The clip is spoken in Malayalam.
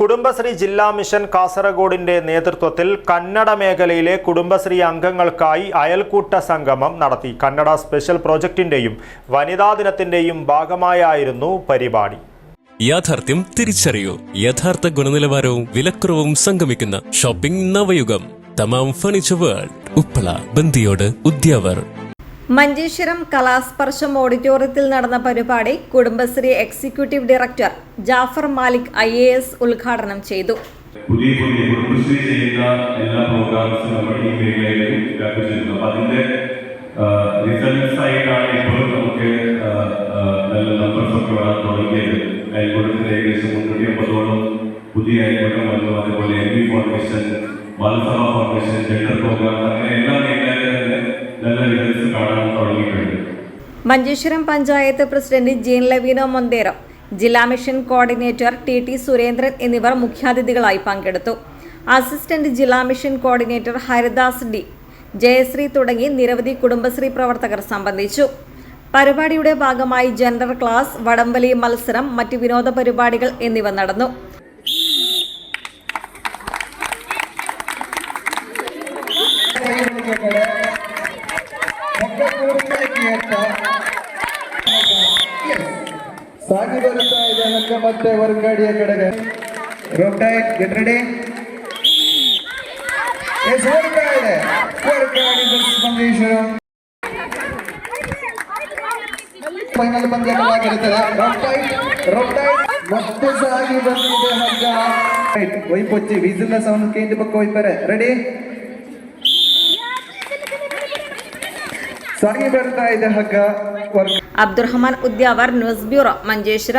കുടുംബശ്രീ ജില്ലാ മിഷൻ കാസർഗോഡിന്റെ നേതൃത്വത്തിൽ കന്നഡ മേഖലയിലെ കുടുംബശ്രീ അംഗങ്ങൾക്കായി അയൽക്കൂട്ട സംഗമം നടത്തി. കന്നഡ സ്പെഷ്യൽ പ്രോജക്റ്റിന്റെയും വനിതാ ദിനത്തിന്റെയും ഭാഗമായായിരുന്നു പരിപാടി. യാഥാർത്ഥ്യം തിരിച്ചറിയൂ. യഥാർത്ഥ ഗുണനിലവാരവും വിലക്കുറവും സംഗമിക്കുന്ന shopping Navayugam. Thamam furniture world. Uppala Bandiyod Udyavar. Manjeshwaram Kalasparsham ഓഡിറ്റോറിയത്തിൽ നടന്ന പരിപാടി Kudumbashree executive director Jafar Malik I A S ഉദ്ഘാടനം ചെയ്തു. പുതിയ പുതിയ കുടുംബശ്രീ ചെയ്യുന്ന എല്ലാ പ്രോഗ്രാംസും നമ്മൾ ഈ മേഖലയിലും വ്യാപിച്ചിരുന്നു അപ്പൊ അതിന്റെ റിസൾട്ട്സ് ആയിട്ടാണ് ഇപ്പോൾ നമുക്ക് നല്ല നമ്പർസ് ഒക്കെ വരാൻ തുടങ്ങിയത്. അയൽക്കൂട്ടത്തിൽ ഏകദേശം മുന്നൂറ്റി അമ്പതോളം പുതിയ അയൽക്കൂട്ടം വന്നു. അതുപോലെ എം പി ഫോർമേഷൻ ബാലസഭ ഫോർമേഷൻ നല്ല റിസൾട്ട്സ് കാണാൻ തുടങ്ങിയിട്ടുണ്ട് മഞ്ചേശ്വരം പഞ്ചായത്ത് പ്രസിഡന്റ് ജീൻ ലവീനോ മൊന്തേറോ ജില്ലാ mission coordinator T T Surendran എന്നിവർ മുഖ്യാതിഥികളായി പങ്കെടുത്തു. അസിസ്റ്റന്റ് ജില്ലാ mission coordinator Haridas D Jayasree തുടങ്ങി നിരവധി കുടുംബശ്രീ പ്രവർത്തകർ സംബന്ധിച്ചു. പരിപാടിയുടെ ഭാഗമായി ജനറൽ ക്ലാസ് വടംവലി മത്സരം മറ്റ് വിനോദ പരിപാടികൾ എന്നിവ നടന്നു. ಸಾಗಿ ಬರುತ್ತಾ ಇದೆ ಹಗ್ಗ ಮತ್ತೆ ವರ್ಗಾಡಿಯ ಕಡೆಗೆ. ರೋಟೈಟ್ ಗೆಟ್ ರೆಡಿ ಎಸ್ ಮಲ್ಲೇಶ್ವರಂ ಫೈನಲ್ ರೋಟೈಟ್ ರೋಟೈಟ್ ಮತ್ತೆ ಸಾಗಿ ಬಂದಿದೆ ಹಗ್ಗ. ವೈಪೊಚ್ಚಿ ವಿಸಿಲ್ ಸೌಂಡ್ ಕೇಂದ್ರ ಪಕ್ಕ ಒಯ್ತಾರೆ ready Abdurahman Udyavar news bureau Manjeshwar